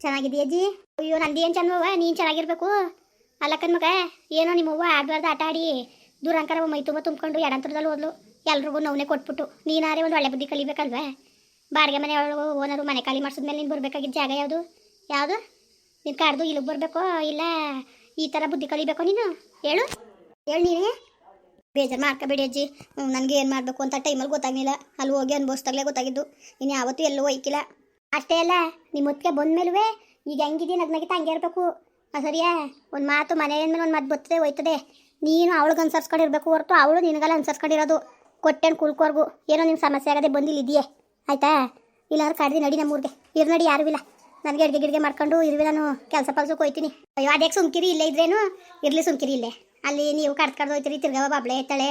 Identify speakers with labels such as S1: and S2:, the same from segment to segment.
S1: ಚೆನ್ನಾಗಿದೆಯಾ ಅಜ್ಜಿ? ಅಯ್ಯೋ ಏನು ಚಂದವ ನೀನು ಚೆನ್ನಾಗಿರ್ಬೇಕು. ಅಲ್ಲಕ್ಕನ ಮಗ, ಏನೋ ನಿಮ್ಮವ್ವ ಆಡ್ಬಾರ್ದು ಆಟ ಆಡಿ. ದೂರಂಕರ ಮೈ ತುಂಬ ತುಂಬ್ಕೊಂಡು ಎಡಂತರದಲ್ಲಿ ಓದ್ಲು ಎಲ್ರಿಗೂ ನೋವನ್ನೇ ಕೊಟ್ಬಿಟ್ಟು. ನೀನಾರೇ ಒಂದು ಒಳ್ಳೆ ಬುದ್ಧಿ ಕಲಿಬೇಕಲ್ವೇ? ಬಾಡಿಗೆ ಮನೆ ಒಳಗೆ ಓನರು ಮನೆ ಖಾಲಿ ಮಾಡಿಸಿದ್ಮೇಲೆ ನೀನು ಬರಬೇಕಾಗಿದ್ದ ಜಾಗ ಯಾವುದು? ಯಾವುದು? ನೀನು ಕಾಡ್ದು ಇಲ್ಲಿಗೆ ಬರಬೇಕು ಇಲ್ಲ ಈ ಥರ ಬುದ್ಧಿ ಕಲಿಬೇಕೋ ನೀನು? ಹೇಳು. ಹೇಳು ನೀನೇ. ಬೇಜಾರು ಮಾಡ್ಕೋಬೇಡಿ ಅಜ್ಜಿ. ನನಗೆ ಏನು ಮಾಡಬೇಕು ಅಂತ ಟೈಮಲ್ಲಿ ಗೊತ್ತಾಗಲಿಲ್ಲ. ಅಲ್ಲಿ ಹೋಗಿ ಅನುಭವಿಸ್ದಾಗಲೇ ಗೊತ್ತಾಗಿದ್ದು. ಇನ್ನು ಯಾವತ್ತೂ ಎಲ್ಲೂ ಒಯ್ಕಿಲ್ಲ. ಅಷ್ಟೇ ಅಲ್ಲ ನಿಮ್ಮ ಹೊತ್ತಿಗೆ ಬಂದ್ಮೇಲೂ ಈಗ ಹೆಂಗಿದೀನಿ ನಗ್ನಗಿತ ಹಂಗೆ ಇರಬೇಕು. ಸರಿಯಾ? ಒಂದು ಮಾತು ಮನೆಯಿಂದ ಮೇಲೆ ಒಂದು ಮಾತು ಬರ್ತದೆ ಹೋಯ್ತದೆ. ನೀನು ಅವಳಿಗೆ ಅನ್ಸರ್ಸ್ಕೊಂಡಿರ್ಬೇಕು ಹೊರತು ಅವಳು ನಿನಗೆಲ್ಲ ಅನ್ಸರ್ಸ್ಕೊಂಡಿರೋದು. ಕೊಟ್ಟೆನ್ ಕುಳ್ಕೋರ್ಗು. ಏನೋ ನಿಮ್ಮ ಸಮಸ್ಯೆ ಆಗದೆ ಬಂದಿಲ್ಲ ಆಯಿತಾ? ಇಲ್ಲಾಂದ್ರೆ ಕಡ್ದು ನಡಿ ನಮ್ಮೂರಿಗೆ. ಇರ್ ನಡಿ, ಯಾರು ಇಲ್ಲ. ನನಗೆ ಅಡುಗೆ ಗಿಡ್ಗೆ ಮಾಡ್ಕೊಂಡು ಇರುವೆ ನಾನು ಕೆಲಸ ಪಲ್ಸಕ್ಕೆ ಹೋಯ್ತೀನಿ ಅಯ್ಯೋ ಅದಕ್ಕೆ ಸುಮ್ಕಿರಿ ಇಲ್ಲೇ ಇದ್ರೇನು? ಇರ್ಲಿ ಸುಮ್ಕಿರಿ ಇಲ್ಲೇ. ಅಲ್ಲಿ ನೀವು ಕಡ್ದು ಕಡ್ದು ಹೋಯ್ತೀರಿ ತಿರ್ಗವ ಬಾಬ್ಳೆ ಇರ್ತಾಳೆ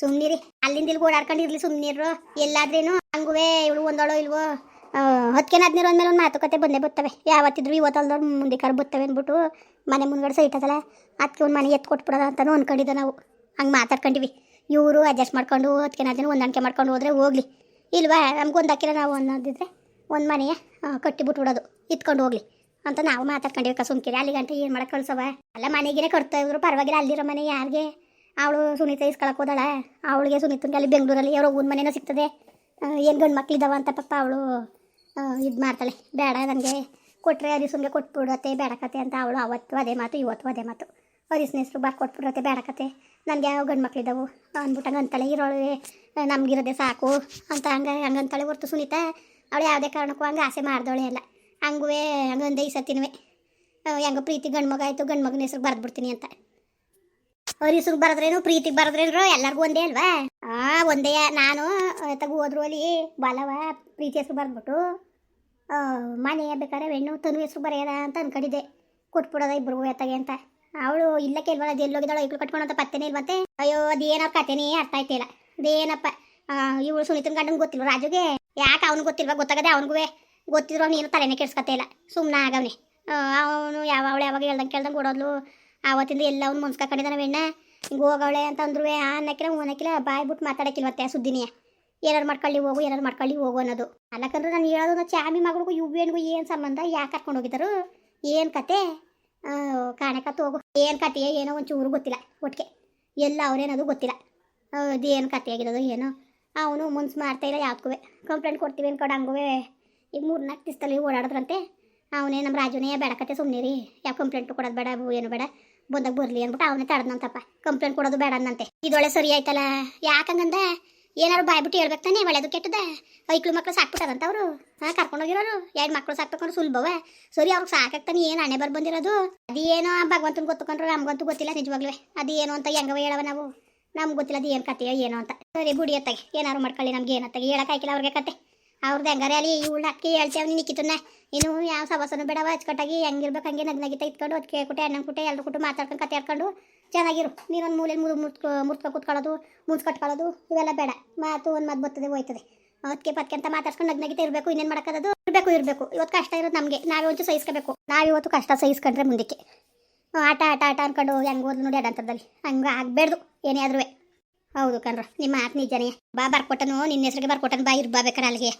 S1: ಸುಮ್ಮನಿರಿ ಅಲ್ಲಿಂದ ಇಲ್ಲಿ ಓಡಾಡ್ಕೊಂಡು ಇರಲಿ ಸುಮ್ಮನಿರು ಎಲ್ಲಾದ್ರೇನು? ಹಂಗುವೆ, ಇವಳು ಒಂದೋಳೋ ಇಲ್ವೋ? ಹತ್ಕೆನ ಹದಿನೈದು ಅಂದ್ಮೇಲೆ ಒಂದು ಮಾತುಕತೆ ಬಂದೇ ಬರ್ತವೆ. ಯಾವತ್ತಿದ್ರು ಇವತ್ತಲ್ದವ್ರು ಮುಂದೆ ಕರ್ ಬರ್ತವೆ ಅಂದ್ಬಿಟ್ಟು ಮನೆ ಮುಂದ್ಗಡೆ ಸೈಟ್ ಅದಲ್ಲ ಅದಕ್ಕೆ ಒಂದು ಮನೆ ಎತ್ತು ಕೊಟ್ಬಿಡೋದ ಅಂತಲೂ ಅಂದ್ಕೊಂಡಿದ್ದೆ ನಾವು. ಹಂಗೆ ಮಾತಾಡ್ಕೊಂಡಿವಿ. ಇವರು ಅಡ್ಜಸ್ಟ್ ಮಾಡ್ಕೊಂಡು ಅದಕ್ಕೆ ಅದನ್ನು ಹೊಂದಾಣಿಕೆ ಮಾಡ್ಕೊಂಡು ಹೋದ್ರೆ ಹೋಗ್ಲಿ. ಇಲ್ವಾ? ನಮ್ಗೊಂದು ಒಂದು ಹಾಕಿಲ್ಲ ನಾವು ಅನ್ನೋದಿದ್ರೆ ಒಂದು ಮನೆಯ ಕಟ್ಟಿ ಬಿಟ್ಬಿಡೋದು ಇತ್ಕೊಂಡು ಹೋಗ್ಲಿ ಅಂತ ನಾವು ಮಾತಾಡ್ಕೊಂಡಿವಿ ಸುಮ್ಕಿರಿ. ಅಲ್ಲಿ ಗಂಟೆ ಏನು ಮಾಡಕ್ಕೆ ಕಳ್ಸವ? ಅಲ್ಲ ಮನೆಗೇನೆ ಕೊಡ್ತಾ ಇದ್ರು. ಪರವಾಗಿಲ್ಲ ಅಲ್ಲಿರೋ ಮನೆ ಯಾರಿಗೆ? ಅವಳು ಸುನೀತ ಇಸ್ಕೊಳಕ್ಕೆ ಹೋದಾಳ. ಅವಳಿಗೆ ಸುನೀತನಿಗೆ ಅಲ್ಲಿ ಬೆಂಗಳೂರಲ್ಲಿ ಯಾರೋ ಊನ್ ಮನೆಯೂ ಸಿಗ್ತದೆ. ಏನು ಗಂಡು ಮಕ್ಳಿದಾವ ಅಂತ ಪಾಪ ಅವಳು ಇದು ಮಾಡ್ತಾಳೆ. ಬೇಡ ನನಗೆ ಕೊಟ್ಟರೆ ಹರಿಸುಮ್ಗೆ ಕೊಟ್ಬಿಡತ್ತೆ ಬೇಡಕತೆ ಅಂತ ಅವಳು ಅವತ್ತು ಅದೇ ಮಾತು, ಇವತ್ತು ಅದೇ ಮಾತು. ಅರಿಸಿನ ಹೆಸರು ಬಾರ್ ಕೊಟ್ಬಿಡತ್ತೆ ಬೇಡಕತೆ ನನಗೆ ಯಾವ ಗಂಡು ಮಕ್ಳಿದ್ದಾವು ಅಂದ್ಬಿಟ್ಟು ಅಂತಾಳೆ, ಇರೋಳೆ, ನಮಗಿರೋದೆ ಸಾಕು ಅಂತ ಹಂಗೆ ಹಂಗಂತಾಳೆ ಹೊರ್ತು ಸುನೀತಾ ಅವಳು ಯಾವುದೇ ಕಾರಣಕ್ಕೂ ಹಂಗೆ ಆಸೆ ಮಾಡ್ದವಳೆ ಅಲ್ಲ. ಹಂಗೂ ಹಂಗಂದೆ ಈ ಹೆಂಗೋ ಪ್ರೀತಿ ಗಂಡು ಮಗ ಆಯಿತು, ಗಂಡು ಮಗನ ಹೆಸ್ರು ಬರೆದ್ಬಿಡ್ತೀನಿ ಅಂತ. ಹರಿಸ್ರು ಬರೆದ್ರೇನು, ಪ್ರೀತಿಗೆ ಬರೆದ್ರೇನು, ಎಲ್ಲರಿಗೂ ಒಂದೇ ಅಲ್ವಾ? ಆ, ಒಂದೇ, ನಾನು ತಗು ಅಲ್ಲಿ ಬಾಲವ ಪ್ರೀತಿ ಹೆಸ್ರು ಬರೆದ್ಬಿಟ್ಟು ಮನೆ ಬೇಕಾದ್ರೆ ಹೆಣ್ಣು ತನು ಹೆಸರು ಬರೆಯದ ಅಂತ ಅನ್ಕೊಂಡಿದ್ದೆ. ಕೊಟ್ಬಿಡೋದ ಇಬ್ಬರು ಎತ್ತಾಗೆ ಅಂತ. ಅವಳು ಇಲ್ಲ ಕೇಳ್ಬಾರ ಅದು ಎಲ್ಲೋಗಿದ್ದಾಳು ಇಬ್ಳು ಕಟ್ಕೊಂಡು ಅಂತ ಪತ್ತೆನೇ ಇಲ್ವಂತೆ ಅಯ್ಯೋ ಅದೇನಪ್ಪ ಕತೆನೇ ಅರ್ಥ ಆಯ್ತಿಲ್ಲ ಅದೇನಪ್ಪ ಇವಳು ಸುನೀತನ ಗಂಡನ್ ಗೊತ್ತಿಲ್ಲ ರಾಜುಗೆ? ಯಾಕೆ ಅವ್ನು ಗೊತ್ತಿಲ್ವ? ಗೊತ್ತಾಗದೆ ಅವ್ನಿಗೂ ಗೊತ್ತಿದ್ರು ನೀನು ತಲೆನೇ ಕೆಡ್ಸ್ಕತ್ತೆ ಇಲ್ಲ. ಸುಮ್ಮನೆ ಆಗವನೆ. ಅವನು ಯಾವ, ಅವಳು ಯಾವಾಗ ಹೇಳ್ದಂಗೆ ಕೇಳ್ದಂಗೆ ಓಡೋದ್ಲು. ಆವತ್ತಿಂದ ಎಲ್ಲ ಅವ್ನು ಮುನ್ಸ್ಕೊಂಡಿದ್ದಾನೆ ಹೆಣ್ಣ. ಹಿಂಗೆ ಹೋಗವಳೆ ಅಂತ ಅಂದ್ರು ಆ ಅನ್ನಕ್ಕಿಲ್ಲ, ಹೂ ಅನ್ನಕ್ಕಿಲ್ಲ, ಬಾಯ್ ಬಿಟ್ಟು ಮಾತಾಡಕ್ಕಿಲ್ವತ್ತೆ ಸುದ್ದಿನೇ. ಏನಾರು ಮಾಡ್ಕೊಳ್ಳಿ ಹೋಗು, ಏನಾರು ಮಾಡ್ಕೊಳ್ಳಿ ಹೋಗು ಅನ್ನೋದು. ಅಲ್ಲಕಂದ್ರೆ ನಾನು ಹೇಳೋದು ಚಾಮಿ ಮಗಳಿಗೂ ಇವೇನಿಗೂ ಏನು ಸಂಬಂಧ? ಯಾಕೆ ಕರ್ಕೊಂಡು ಹೋಗಿದ್ದಾರು? ಏನು ಕತೆ? ಕಾಣಕತ್ತು ಹೋಗು ಏನು ಕತೆ? ಏನೋ ಒಂದು ಚೂರು ಗೊತ್ತಿಲ್ಲ ಒಟ್ಟಿಗೆ ಎಲ್ಲ ಅವ್ರೇನದು ಗೊತ್ತಿಲ್ಲ. ಅದೇನು ಕತೆ ಆಗಿರೋದು ಏನೋ. ಅವನು ಮುನ್ಸ್ ಮಾಡ್ತಾ ಇಲ್ಲ ಯಾವ್ದಕ್ಕೂ ಕಂಪ್ಲೇಂಟ್ ಕೊಡ್ತೀವಿ ಅನ್ಕೊಂಡು ಹಂಗುವೆ. ಈಗ ಮೂರು ನಾಲ್ಕು ದಿವಸದಲ್ಲಿ ಓಡಾಡಿದ್ರಂತೆ. ಅವನೇ ನಮ್ಮ ರಾಜುನೇ ಕತೆ ಸುಮ್ಮನೆ ರೀ ಯಾವ ಕಂಪ್ಲೇಂಟ್ ಕೊಡೋದು ಬೇಡ ಏನು ಬೇಡ. ಬಂದಾಗ ಬರಲಿ ಅಂದ್ಬಿಟ್ಟು ಅವನೇ ತಡೆದಂತಪ್ಪ ಕಂಪ್ಲೇಂಟ್ ಕೊಡೋದು ಬೇಡ ಅನ್ನಂತೆ ಇದೊಳೆ ಸರಿ ಆಯ್ತಲ್ಲ? ಯಾಕಂಗಂದ ಏನಾರು ಬಾಯ್ಬಿಟ್ಟು ಹೇಳ್ಬೇಕು ತಾನೆ, ಒಳ್ಳೆದು ಕೆಟ್ಟದ ಐಕ್ಳು ಮಕ್ಳು ಸಾಕ್ಬಿಟ್ಟದಂತ ಅವರು? ಹಾಂ, ಕರ್ಕೊಂಡೋಗಿರೋರು? ಎರಡು ಮಕ್ಳು ಸಾಕ್ಬೇಕಂದ್ರೆ ಸುಲಭವೇ? ಸರಿ ಅವ್ರಿಗೆ ಸಾಕಾಗ್ತಾನೆ, ಏನು ಹಣೆ ಬರ್ ಬಂದಿರೋದು ಅದೇನೋ ಭಗವಂತನ ಗೊತ್ತಕೊಂಡ್ರೆ ನಮ್ಗಂತೂ ಗೊತ್ತಿಲ್ಲ ನಿಜವಾಗ್ಲೂ ಅದೇನು ಅಂತ ಹೆಂಗವ ಹೇಳವ ನಾವು. ನಮ್ಗೆ ಗೊತ್ತಿಲ್ಲ ಅದು ಏನು ಕತೆಯೋ, ಏನೋ ಅಂತ. ಸರಿ ಬುಡಿ ಅತ್ತಾಗೆ ಏನಾರು ಮಾಡ್ಕೊಳ್ಳಿ, ನಮ್ಗೆ ಏನತ್ತಾಗೆ ಹೇಳಕ್ಕಾಗಿಲ್ಲ ಅವ್ರಿಗೆ ಕತೆ. ಅವ್ರದ್ದು ಹೆಂಗಾರೆ ಅಲ್ಲಿ ಇವಳು ಅಕ್ಕಿ ಹೇಳ್ತೇವೆ ನಿಕ್ಕಿತನ್ನ ಇನ್ನು ಯಾವ ಸವಾಸನು ಬೇಡವ? ಅಚ್ಚುಕಟ್ಟಾಗಿ ಹೆಂಗಿರ್ಬೇಕು ಹಂಗೆ ನಗ್ನಗಿತ ಇತ್ಕೊಂಡು ಅದು ಕೇಳ್ಕೊಟ್ಟೆ ಅಣ್ಣ ಕುಟೆ ಎಲ್ಲರೂ ಕುಟು ಮಾತಾಡ್ಕೊಂಡು ಕತೆ ಆಡ್ಕೊಂಡು ಚೆನ್ನಾಗಿರು. ನೀನೊಂದು ಮೂಲೆಯಲ್ಲಿ ಮುರು ಮುರ್ತ್ಕೊ ಮುರ್ತ್ಕೊ ಕೂತ್ಕೊಳ್ಳೋದು, ಮುನ್ಸ್ ಕಟ್ಕೊಳ್ಳೋದು, ಇವೆಲ್ಲ ಬೇಡ. ಮಾತು ಒಂದು ಮಾತು ಬರ್ತದೆ ಹೋಯ್ತದೆ. ಅದಕ್ಕೆ ಪತ್ಕೆ ಅಂತ ಮಾತಾಡ್ಕೊಂಡು ನಗ್ನಗಿತ ಇರಬೇಕು, ಇನ್ನೇನು ಮಾಡೋಕ್ಕದು ಇರಬೇಕು ಇರಬೇಕು. ಇವತ್ತು ಕಷ್ಟ ಇರೋದು ನಮಗೆ. ನಾವೇ ಒಂಚೂರು ಸಹಿಸ್ಕೋಬೇಕು. ನಾವಿವತ್ತು ಕಷ್ಟ ಸಹಿಸ್ಕೊಂಡ್ರೆ ಮುಂದಕ್ಕೆ. ಆಟ ಆಟ ಆಟ ಅನ್ಕೊಂಡು ಹೆಂಗೆ ಹೋದ್ರು ನೋಡಿ ಅಡಂತರದಲ್ಲಿ ಹಂಗೆ ಆಗಬಾರ್ದು ಏನೇ ಆದ್ರೂ ಹೌದು ಕಣ್ರ. ನಿಮ್ಮ ಮಾತು ನಿಜನೇ ಬಾ ಬರ್ಕೊಟ್ಟನು ನಿನ್ನ ಹೆಸರಿಗೆ ಬರ್ಕೊಟ್ಟನು ಬಾ ಇರ್, ಬಾ ಬೇಕಾರೆ ಅಲ್ಲಿಗೆ.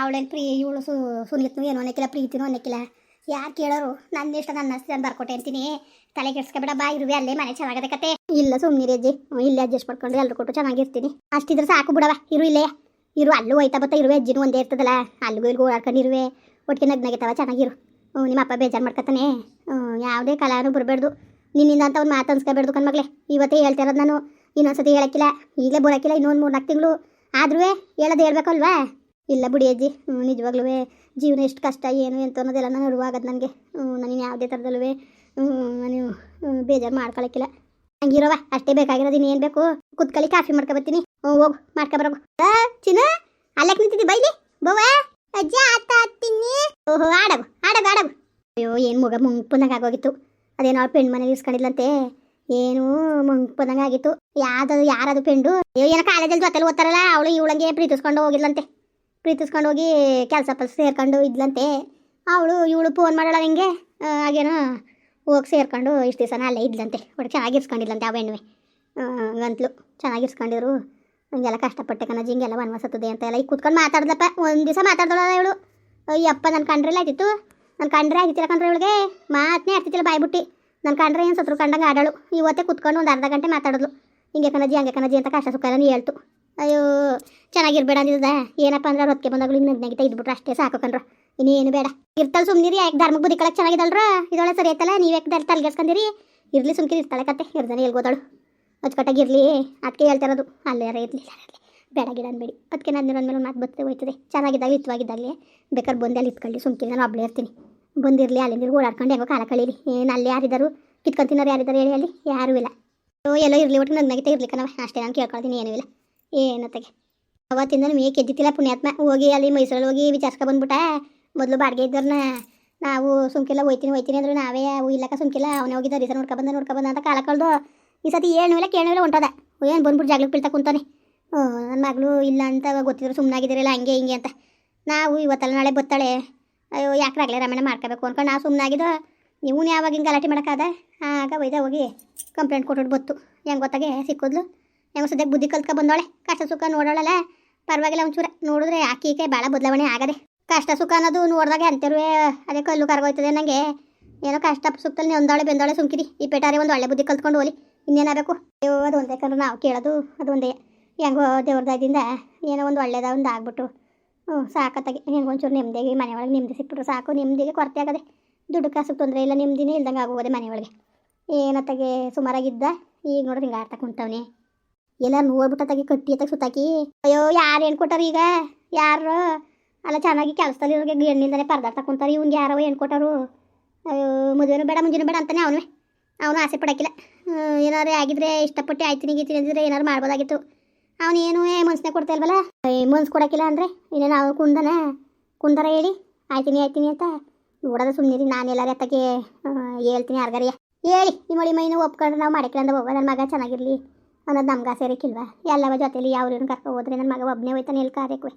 S1: ಅವಳೇನು ಪ್ರೀ, ಇವಳು ಸು ಸುನೀತ್ನು ಏನು ಅನ್ನಕ್ಕಿಲ್ಲ ಪ್ರೀತಿನೂ ಅನ್ನಕ್ಕಿಲ್ಲ ಯಾರು ಕೇಳೋರು? ನನ್ನ ಇಷ್ಟ ನನ್ನ ಅಷ್ಟು ನಾನು ಬರ್ಕೊಟ್ಟೆ ಅಂತೀನಿ. ತಲೆ ಕೆಡ್ಸ್ಕೊಬೇಡ, ಬಾ ಇರುವೆ, ಅಲ್ಲೇ ಮನೆ ಚೆನ್ನಾಗದೆ ಕತೆ. ಇಲ್ಲ ಸುಮ್ಮನಿರಿ ಅಜ್ಜಿ, ಇಲ್ಲ ಅಡ್ಜಸ್ಟ್ ಮಾಡ್ಕೊಂಡು ಎಲ್ಲರೂ ಕೊಟ್ಟು ಚೆನ್ನಾಗಿರ್ತೀನಿ. ಅಷ್ಟಿದ್ರೆ ಸಾಕು ಬಿಡವ ಇರು ಇಲ್ಲೇ. ಇರು, ಅಲ್ಲೂ ಹೋಯ್ತಾ ಬತ್ತ ಇರುವೆ, ಅಜ್ಜಿನೂ ಒಂದೇ ಇರ್ತದಲ್ಲ. ಅಲ್ಲಿಗೂ ಇಲ್ಲಿಗೂ ಓಡಾಡ್ಕೊಂಡಿರುವೆ ಒಟ್ಟಿಗೆ ನಗ್ನಗಿತಾವ ಚೆನ್ನಾಗಿರು. ಹ್ಞೂ, ನಿಮ್ಮ ಅಪ್ಪ ಬೇಜಾರು ಮಾಡ್ಕೊತಾನೆ ಯಾವುದೇ ಕಲಾನು ಬರಬೇಡ್ದು. ನಿನ್ನಿಂದ ಅಂತ ಒಂದು ಮಾತು ಅನ್ಸ್ಕೊಬೇಡ್ದು ಕಣ್ಮಗ್ಲೆ ಇವತ್ತೇ ಹೇಳ್ತಾ ಇರೋದು ನಾನು. ಇನ್ನೊಂದ್ಸತಿ ಹೇಳಕ್ಕಿಲ್ಲ, ಈಗಲೇ ಬರೋಕ್ಕಿಲ್ಲ, ಇನ್ನೊಂದು ಮೂರು ನಾಲ್ಕು ತಿಂಗಳು. ಆದ್ರೂ ಹೇಳೋದು ಹೇಳ್ಬೇಕಲ್ವಾ? ಇಲ್ಲ ಬಿಡಿ ಅಜ್ಜಿ ನಿಜವಾಗ್ಲೂ ಜೀವನ ಎಷ್ಟು ಕಷ್ಟ, ಏನು, ಎಂತ ಅನ್ನೋದೆಲ್ಲ ನಾನು ಅರಿವಾಗದು ನನಗೆ ನಾನು ಯಾವುದೇ ಥರದಲ್ಲೂ ನೀವು ಬೇಜಾರು ಮಾಡ್ಕೊಳಕ್ಕಿಲ್ಲ. ಹಂಗಿರೋವ, ಅಷ್ಟೇ ಬೇಕಾಗಿರೋದು ಇನ್ನೇನು ಬೇಕು? ಕುತ್ಕಳಿ ಕಾಫಿ ಮಾಡ್ಕೊಬತ್ತೀನಿ. ಹೋಗು ಮಾಡ್ಕೊಬರೋಗು ಚಿನ್ನ ಅಲ್ಲಕ್ಕೆ ನಿಂತಿದ್ದಿ, ಬೈಲಿ? ಬವ್ವ? ಅಜ್ಜಿ, ಆತ ಹತ್ತೀನಿ ಓಹೋ, ಆಡಗು ಆಡಗು ಆಡಗು. ಅಯ್ಯೋ, ಏನು ಮುಗ ಮುಂಪುನಾಗ ಆಗೋಗಿತ್ತು. ಅದೇನೋ ಅವ್ರ ಪೆಣ್ಣು ಮನೇಲಿ ಇಸ್ಕೊಂಡಿದ್ಲಂತೆ. ಏನು ಮುಂಪುನಾಗ ಆಗಿತ್ತು. ಯಾವ್ದದು ಯಾರದು ಪೆಂಡು? ಏನೋ ಕಾಲೇಜಲ್ಲಿ ಜೊತೆಲಿ ಓದ್ತಾರಲ್ಲ, ಅವಳು ಇವಳಂಗೆ ಪ್ರೀತಿಸ್ಕೊಂಡು ಹೋಗಿದ್ಲಂತೆ. ಪ್ರೀತಿಸ್ಕೊಂಡು ಹೋಗಿ ಕೆಲಸ ಪಲ್ಸ ಸೇರ್ಕೊಂಡು ಇದ್ಲಂತೆ. ಅವಳು, ಇವಳು ಫೋನ್ ಮಾಡೋಳ ಹಿಂಗೆ? ಹಾಗೇನೋ ಹೋಗಿ ಸೇರ್ಕೊಂಡು ಇಷ್ಟು ದಿವಸನ ಅಲ್ಲೇ ಇದ್ಲಂತೆ. ಒಟ್ಟು ಚೆನ್ನಾಗಿರ್ಸ್ಕೊಂಡಿದ್ಲಂತೆ ಆ ಹೆಣ್ಣು ಗಂಟ್ಲು ಚೆನ್ನಾಗಿರ್ಸ್ಕೊಂಡಿದ್ರು ಹಿಂಗೆಲ್ಲ ಕಷ್ಟಪಟ್ಟೆ ಕಣ ಹಿಂಗೆಲ್ಲ ವನವಾಸತ್ತದೆ ಅಂತ ಎಲ್ಲ ಈಗ ಕೂತ್ಕೊಂಡು ಮಾತಾಡ್ದಪ್ಪ ಒಂದು ದಿವಸ ಮಾತಾಡ್ದಳ ಇವಳು. ಅಯ್ಯಪ್ಪ ನನ್ನ ಕಂಡ್ರೆಲ್ಲ ಆಯ್ತಿತ್ತು. ನನ್ನ ಕಂಡ್ರೆ ಆಯ್ತಿತ್ತಿಲ್ಲ ಕಂಡ್ರೆ ಇವಳಿಗೆ? ಮಾತನೇ ಆಡ್ತಿತ್ತಿಲ್ಲ ಬಾಯ್ಬಿಟ್ಟು. ನನ್ನ ಕಂಡ್ರೆ ಏನು ಸತ್ರು ಕಂಡಂಗೆ ಆಡಳು. ಇವತ್ತೇ ಕುತ್ಕೊಂಡು ಒಂದು ಅರ್ಧ ಗಂಟೆ ಮಾತಾಡೋದು ಹಿಂಗೆ ಕಣಜಿ, ಹಂಗೆ ಕಣಜಿ ಅಂತ ಕಷ್ಟ ಸುಖ ನೀ ಹೇಳ್ತು. ಅಯ್ಯೋ, ಚೆನ್ನಾಗಿರ್ಬೇಡ ಅಂದಿದ್ದ. ಏನಪ್ಪ ಅಂದ್ರೆ ರೊಕ್ಕೆ ಬಂದಾಗಲೂ ಹಿಂಗೆ ನಗ್ನಾಗಿತ್ತ ಇದ್ಬಿಟ್ರೆ ಅಷ್ಟೇ ಸಾಕು ಕಣ್ರ. ಇನ್ನೇನು ಬೇಡ. ಇರ್ತಲ್ ಸುಮ್ನಿರಿ, ಯಾಕೆ ಧರ್ಮಕ್ಕೆ ಬುದ್ಧಿ ಕಳಕ್ಕೆ ಚೆನ್ನಾಗಿದಲ್ರ? ಇದೊಳೆ ಸರಿ ಐತಲ್ಲ, ನೀವು ಯಾಕೆ ದಾರಿ ತಲೆಗೆಸ್ಕೊಂಡಿರಿ ಇರ್ಲಿ ಸುಮ್ಕಿರಿ, ಇರ್ತಾಳೆ ಕತೆ. ಇರ್ದಾನೆ ಎಲ್ಗೋದಾಳು ಅಚ್ಚುಕಟ್ಟಾಗಿ ಇರಲಿ ಅದಕ್ಕೆ ಹೇಳ್ತಿರೋದು. ಅಲ್ಲೇ ಇರಲಿ ಬೇಡ ಗಿಡ ಅನ್ಬೇಡಿ ಅದಕ್ಕೆ ನಾನು ಮೇಲೆ ಮಾತು ಬರ್ತದೆ ಹೋಯ್ತದೆ. ಚೆನ್ನಾಗಿದ್ದಾಗ ಇತ್ವಾಗಿದ್ದಾಗಲೇ ಬೇಕಾದ್ರೆ ಬಂದೆ ಅಲ್ಲಿ ಇತ್ಕೊಳ್ಳಿ, ಸುಮ್ಕಿರಿ, ನಾನು ಒಬ್ಬಳೇ ಇರ್ತೀನಿ. ಬಂದಿರಲಿ ಅಲ್ಲಿಂದ ಓಡಾಡ್ಕೊಂಡು ಹೆಂಗೋ ಕಾಲ ಕಳೀರಿ. ಏನು, ಅಲ್ಲಿ ಯಾರಿದ್ದಾರು ಕಿತ್ಕೊಂತಿನವ್ರು ಯಾರಿದ್ದಾರೆ ಹೇಳಿ ಅಲ್ಲಿ? ಯಾರೂ ಇಲ್ಲ. ಎಲ್ಲೋ ಇರಲಿ ಒಟ್ಟು ನಗ್ನಾಗಿತ್ತೆ ಇರ್ಲಿಕ್ಕೆ ನಾವು. ಅಷ್ಟೇ ನಾನು ಕೇಳ್ಕೊಳ್ತೀನಿ, ಏನೂ ಇಲ್ಲ. ಏನತ್ತಾಗೆ? ಅವತ್ತಿಂದ ನಮಗೆ ಕೆದ್ದಿತ್ತಿಲ್ಲ ಪುಣ್ಯಾತ್ಮ. ಹೋಗಿ ಅಲ್ಲಿ ಮೈಸೂರಲ್ಲಿ ಹೋಗಿ ವಿಚಾರಿಸ್ಕೊ ಬಂದ್ಬಿಟ್ಟ. ಮೊದಲು ಬಾಡಿಗೆ ಇದ್ದವ್ರನ್ನ ನಾವು ಸುಮ್ಕಿಲ್ಲ ಹೋಯ್ತೀನಿ ಹೋಯ್ತೀನಿ ಅಂದ್ರೆ ನಾವೇ ಅವು ಇಲ್ಲಕ್ಕ ಸುಮ್ಕಿಲ್ಲ, ಅವನೇ ಹೋಗಿದ್ದ, ರೀಸನ್ ನೋಡ್ಕೊ ಬಂದ ನೋಡ್ಕೊ ಬಂದ ಅಂತ ಕಾಲ ಕಳ್ದು ಈ ಸತಿ ಏನು ಇಲ್ಲ ಕೇಳೂ ಇಲ್ಲ, ಹೊಂಟದ. ಏನು ಬಂದ್ಬಿಟ್ಟು ಜಾಗ್ಲಿಗೆ ಬೀಳ್ತಾ ಕುಂತಾನೆ ನನ್ನ ಮಗಳು ಇಲ್ಲ ಅಂತ ಗೊತ್ತಿದ್ರು ಸುಮ್ಮನಾಗಿದ್ದೀರಲ್ಲ ಹಂಗೆ ಹಿಂಗೆ ಅಂತ. ನಾವು ಇವತ್ತಲ್ಲ ನಾಳೆ ಬತ್ತಾಳೆ. ಅಯ್ಯೋ, ಯಾಕ್ರಾಗಲೇ ರಮಣ ಮಾಡ್ಕೋಬೇಕು ಅನ್ಕೊಂಡು ನಾವು ಸುಮ್ಮನಾಗಿದ್ದು ನೀವು ಯಾವಾಗ ಹಿಂಗೆ ಗಲಾಟೆ ಮಾಡೋಕ್ಕಾದ ಆಗ ಒಯ್ದ ಹೋಗಿ ಕಂಪ್ಲೇಂಟ್ ಕೊಟ್ಟು ಬತ್ತು. ಹೆಂಗೆ ಗೊತ್ತಾಗೆ? ಸಿಕ್ಕಿದ್ಲು? ಹೆಂಗೆ ಸದ್ಯಕ್ಕೆ ಬುದ್ಧಿ ಕಲ್ತ್ಕೊ ಬಂದೋಳೆ. ಕಷ್ಟ ಸುಖ ನೋಡೋಳಲ್ಲ? ಪರವಾಗಿಲ್ಲ ಒಂಚೂರ. ನೋಡಿದ್ರೆ ಆಕಿಗೆ ಭಾಳ ಬದಲಾವಣೆ ಆಗದೆ. ಕಷ್ಟ ಸುಖ ಅನ್ನೋದು ನೋಡಿದಾಗ ಅಂತಿರುವೆ ಅದೇ ಕಲ್ಲು ಕರ್ಗೋಯ್ತದೆ ನನಗೆ ಏನೋ ಕಷ್ಟ ಸುಖದಲ್ಲಿ ಒಂದೊಳೆ ಬೆಂದೊಳೆ ಸುಮ್ಕಿರಿ. ಈ ಪೇಟಾರೆ ಒಂದು ಒಳ್ಳೆ ಬುದ್ಧಿ ಕಲ್ತ್ಕೊಂಡು ಹೋಲಿ. ಇನ್ನೇನಾಗಬೇಕು? ಅಯ್ಯೋ, ಅದು ಒಂದೇ ಕಂಡ್ರೆ ನಾವು ಕೇಳೋದು, ಅದು ಒಂದೇ. ಹೆಂಗೋ ದೇವ್ರದಾಗಿಂದ ಏನೋ ಒಂದು ಒಳ್ಳೇದ ಒಂದು ಆಗ್ಬಿಟ್ಟು. ಹ್ಞೂ ಸಾಕತ್ತಾಗಿ. ಹೆಂಗೆ ಒಂಚೂರು ನೆಮ್ಮದಿಯಾಗಿ ಮನೆ ಒಳಗೆ ನೆಮ್ಮದಿ ಸಿಕ್ಬಿಟ್ರು ಸಾಕು. ನೆಮ್ಮದಿಗೆ ಕೊರತೆ ಆಗದೆ. ದುಡ್ಡು ಕಾಸು ತೊಂದರೆ ಇಲ್ಲ, ನೆಮ್ಮದಿನೇ ಇಲ್ದಂಗೆ ಆಗೋದೆ ಮನೆ ಒಳಗೆ ಏನತ್ತಾಗೆ ಸುಮಾರಾಗಿದ್ದ, ಈಗ ನೋಡ್ರಿ ಹಿಂಗೆ ಆಡ್ತಾ ಕುಂತವನೆ. ಎಲ್ಲ ನೋಡ್ಬಿಟ್ಟತ್ತಾಗಿ ಕಟ್ಟಿ ಅತ್ತಾಗ ಸುತ್ತಾಕಿ, ಅಯ್ಯೋ ಯಾರು ಏನು ಕೊಟ್ಟಾರ ಈಗ? ಯಾರು? ಅಲ್ಲ ಚೆನ್ನಾಗಿ ಕೆಲಸದಲ್ಲಿ ಇವ್ರಿಗೆ ಹೆಣ್ಣಿಂದನೇ ಪರದಾಡ್ತಾ ಕುಂತಾರೆ, ಇವ್ನಿಗೆ ಯಾರೋ ಏನು ಕೊಟ್ಟರು? ಅಯ್ಯೋ, ಮದುವೆನೂ ಬೇಡ, ಮುಂಜಾನೆ ಬೇಡ ಅಂತಾನೆ ಅವನು ಅವನು ಆಸೆ ಪಡಕ್ಕಿಲ್ಲ ಏನಾದ್ರೆ ಆಗಿದ್ರೆ ಇಷ್ಟಪಟ್ಟು ಆಯ್ತೀನಿ ಗೀತೀನಿ ಅಂದಿದ್ರೆ ಏನಾರು ಮಾಡ್ಬೋದಾಗಿತ್ತು. ಅವನೇನು ಮನ್ಸನ್ನೇ ಕೊಡ್ತಾ ಇಲ್ವಲ್ಲ? ಮನ್ಸು ಕೊಡಕ್ಕಿಲ್ಲ ಅಂದರೆ ಇನ್ನೇನು ಅವನು ಕುಂದನ? ಕುಂದರ ಹೇಳಿ, ಆಯ್ತೀನಿ ಆಯ್ತೀನಿ ಅಂತ. ನೋಡೋದು ಸುಮ್ಮನಿರಿ ನಾನು ಎಲ್ಲಾರ ಎತ್ತಕ್ಕೆ ಹೇಳ್ತೀನಿ ಯಾರ್ಗಾರಿಯ ಹೇಳಿ, ಈ ಮಳಿ ಮೈನು ಒಪ್ಕೊಂಡು ನಾವು ಮಾಡ್ಕೊಂಡು ಹೋಗೋ ನನ್ನ ಮಗ ಚೆನ್ನಾಗಿರಲಿ ಅನ್ನೋದು ನಮ್ಗೆ ಆಸೆ ಇರಕ್ಕಿಲ್ವಾ ಎಲ್ಲವ ಜೊತೆಲಿ ಯಾವ್ರೇನು ಕರ್ಕೊ ಹೋದ್ರೆ ನನ್ನ ಮಗ ಒಬ್ಬನೇ ಹೋಯ್ತಾನೆ ಎಲ್ಲಿ ಕಾರ್ಯಕ್ಕೆ.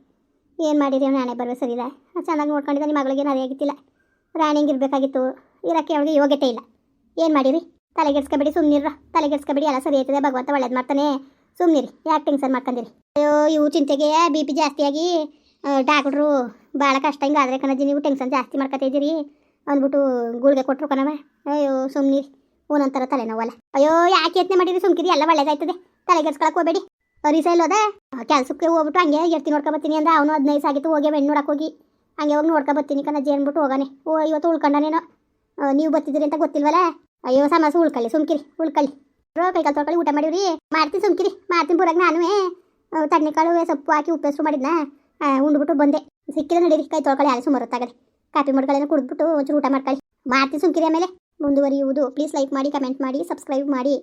S1: ಏನು ಮಾಡಿರಿ ಅವ್ನು ನಾನೇ ಬರುವ ಸರಿಲ್ಲ ಚೆನ್ನಾಗಿ ನೋಡ್ಕೊಂಡಿದ್ದ ನಿಮ್ಮ ಮಗಳಿಗೆ ನಾನು ಆಗಿತ್ತಿಲ್ಲ. ರಾಣಿಂಗೆ ಇರಬೇಕಾಗಿತ್ತು, ಇರೋಕ್ಕೆ ಅವಳಿಗೆ ಯೋಗ್ಯತೆ ಇಲ್ಲ. ಏನು ಮಾಡಿರಿ? ತಲೆಗೆಡ್ಸ್ಕೊಬೇಡಿ ಸುಮ್ಮನಿರ ತಲೆಗೆಡ್ಸ್ಕೊಬೇಡಿ, ಎಲ್ಲ ಸರಿ ಆಯ್ತದೆ, ಭಗವಂತ ಒಳ್ಳೇದು ಮಾಡ್ತಾನೆ. ಸುಮ್ಮನಿರಿ ಯಾಕೆ ಸರ್ ಮಾಡ್ಕೊಂಡಿರಿ ಅಯ್ಯೋ, ಇವು ಚಿಂತೆಗೆ ಬಿ ಪಿ ಜಾಸ್ತಿಯಾಗಿ ಡಾಕ್ಟ್ರು ಭಾಳ ಕಷ್ಟ ಹಿಂಗೆ ಆದರೆ ಕಣಜಿ ನೀವು ಟೆನ್ಷನ್ ಜಾಸ್ತಿ ಮಾಡ್ಕೊತಾ ಇದ್ದೀರಿ. ಅಂದ್ಬಿಟ್ಟು ಗುಳಿಗೆ ಕೊಟ್ಟರು ಕಣವ ಅಯ್ಯೋ ಸುಮ್ಮನಿರಿ ಒಂದೊಂಥರ ತಲೆನೋವಲ್ಲ. ಅಯ್ಯೋ ಯಾಕೆ ಯತ್ನೆ ಮಾಡಿರಿ ಸುಮ್ಕಿರಿ? ಎಲ್ಲ ಒಳ್ಳೇದಾಯ್ತದೆ. ತಲೆಗೆಡ್ಸ್ಕೊಳಕ್ಕೆ ಹೋಗಬೇಡಿ. ರೀಸ ಇಲ್ಲೋದ ಕೆಲಸಕ್ಕೆ ಹೋಗ್ಬಿಟ್ಟು ಹಂಗೆ ಎತ್ತಿ ನೋಡ್ಕೊ ಬರ್ತೀನಿ ಅಂದ್ರೆ ಅವನು ಹದಿನೈದು ಸಾಗಿತ್ತು ಹೋಗಿ ಬೆಣ್ಣು ನೋಡಕ್ಕೆ ಹೋಗಿ. ಹಂಗೆ ಹೋಗಿ ನೋಡ್ಕೊ ಬರ್ತೀನಿ ಕಣಜ್ಜಿ ಅಂದ್ಬಿಟ್ಟು ಹೋಗಾನೆ. ಓ ಇವತ್ತು ಉಳ್ಕೊಂಡನೇನೋ ನೀವು ಬರ್ತಿದ್ದೀರಿ ಅಂತ ಗೊತ್ತಿಲ್ವಲ್ಲ? ಅಯ್ಯೋ ಸಮಸ್ಯೆ ಉಳ್ಕೊಳ್ಳಿ ಸುಮ್ಕಿರಿ ಉಳ್ಕೊಳ್ಳಿ. ರೋ ಕೈಕಾಲು ತೊಳ್ಕೊಳ್ಳಿ ಊಟ ಮಾಡಿವ್ರಿ. ಮಾಡ್ತೀನಿ ಸುಮ್ಕಿರಿ. ಮಾಡ್ತೀನಿ ಪೂರಾಗ ನಾನು ತಣ್ಣೆಕಾಳು ಸೊಪ್ಪು ಹಾಕಿ ಮಾಡಿದ್ನ? ಆ, ಉಂಡ್ಬಿಟ್ಟು ಬಂದೆ. ಸಿಕ್ಕಿಲ್ಲ ನಡೀರಿ ಕೈ ತೊಳ್ಕೊಳ್ಳಿ ಯಾರು ಸುಮಾರು ಹೊತ್ತಾಗದೆ ಕಾಫಿ ಮಾಡ್ಕೊಳ್ಳಿ ಕುಡಿದ್ಬಿಟ್ಟು ಒಂಚೂರು ಊಟ ಮಾಡ್ಕೊಳ್ಳಿ. ಮಾಡ್ತೀನಿ ಸುಮ್ಕಿರಿ ಆಮೇಲೆ ಮುಂದುವರಿಯುವುದು. ಪ್ಲೀಸ್ ಲೈಕ್ ಮಾಡಿ ಕಮೆಂಟ್ ಮಾಡಿ ಸಬ್ಸ್ಕ್ರೈಬ್ ಮಾಡಿ.